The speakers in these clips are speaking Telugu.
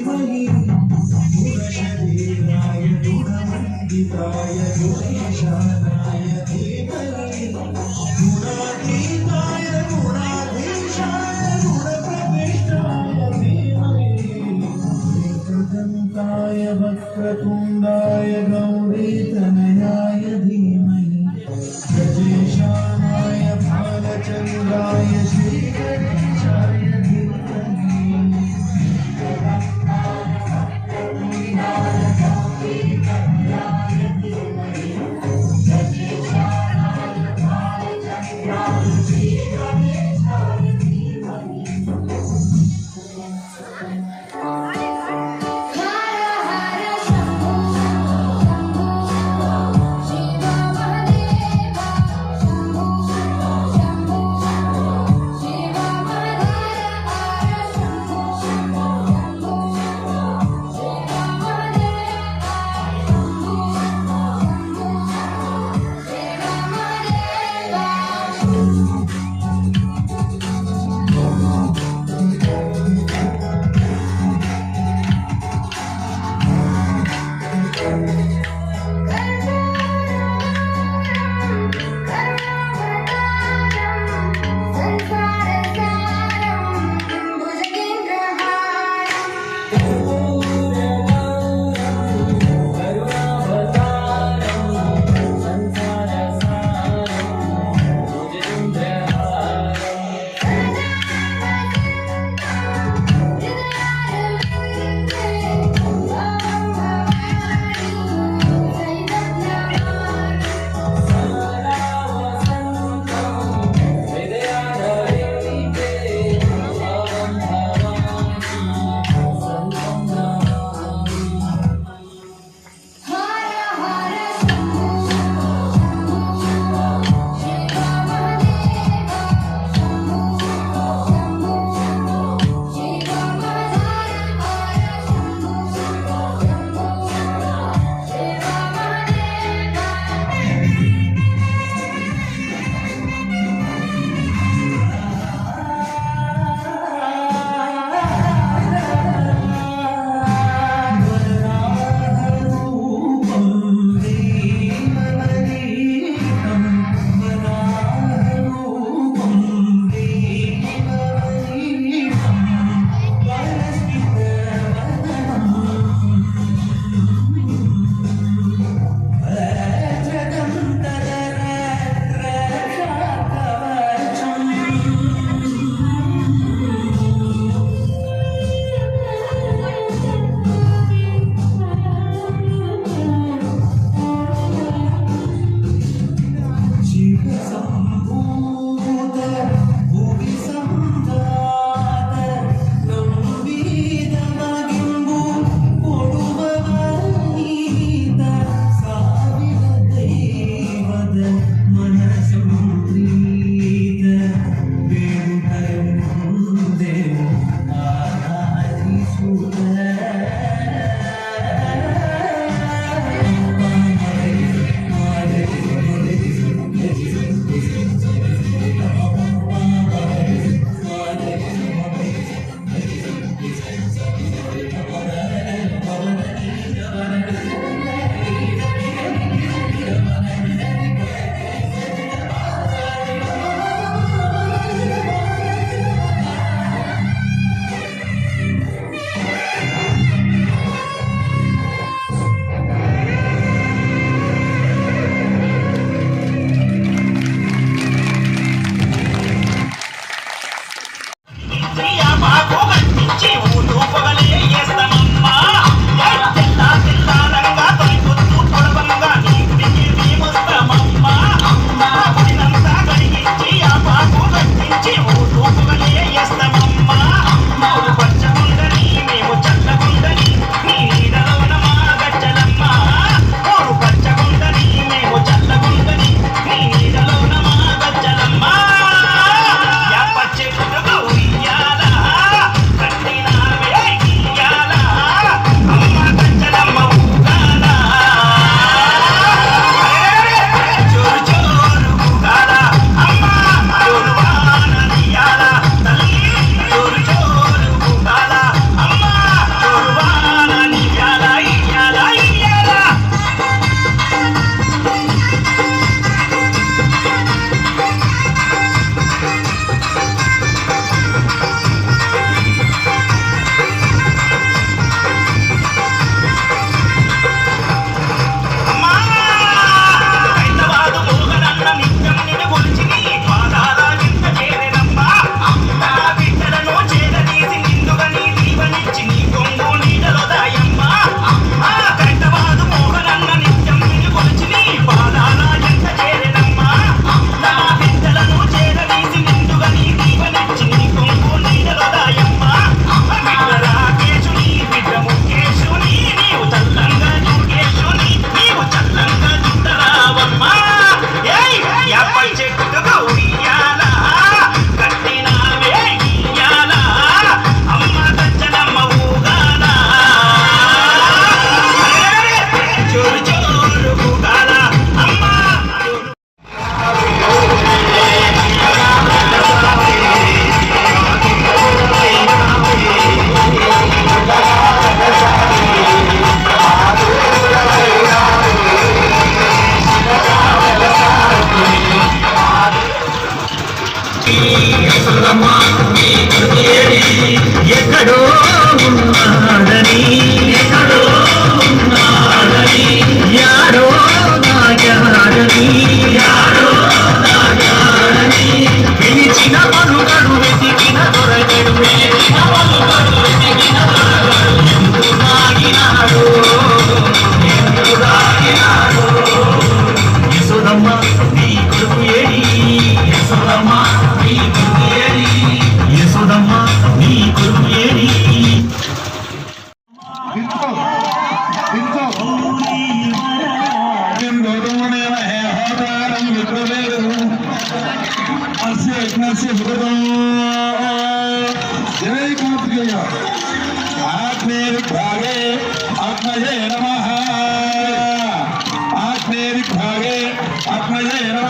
बलि देवाय दुर्गादिताय दुर्गेशानाय देवले गुणातीताय गुणाधीशाय गौरीतनयाय धीमहि गजेशानाय भालचन्द्राय Jesus. ఆత్మజే నమ ఆగ్నే విభాగే ఆత్మజే నమ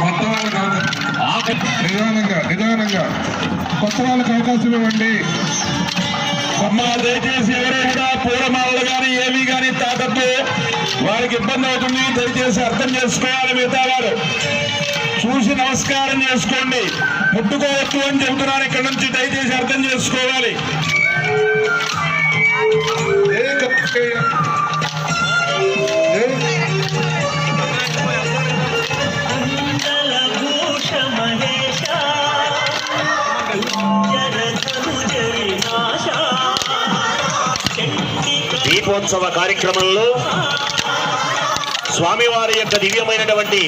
కొత్త వాళ్ళకి అవకాశం. నిదానంగా నిదానంగా. కొత్త వాళ్ళకి అవకాశం ఇవ్వండి. అమ్మ దయచేసి ఎవరు కూడా పూలమాలలు కానీ ఏవి కానీ తాకద్దు. వారికి ఇబ్బంది అవుతుంది. దయచేసి అర్థం చేసుకోవాలి మిగతా వారు. చూసి నమస్కారం చేసుకోండి. ముట్టుకోవద్దు అని చెబుతున్నాను. ఇక్కడ నుంచి దయచేసి అర్థం చేసుకోవాలి. దీపోత్సవ కార్యక్రమంలో స్వామివారి యొక్క దివ్యమైనటువంటి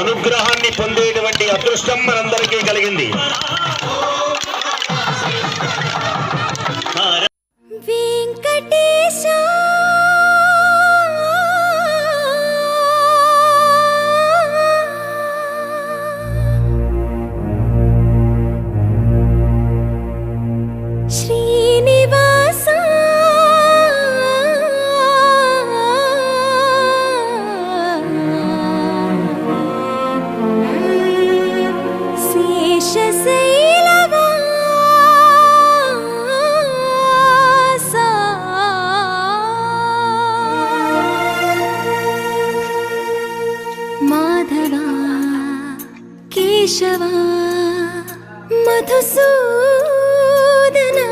అనుగ్రహాన్ని పొందేటువంటి అదృష్టం మనందరికీ కలిగింది. சோதனா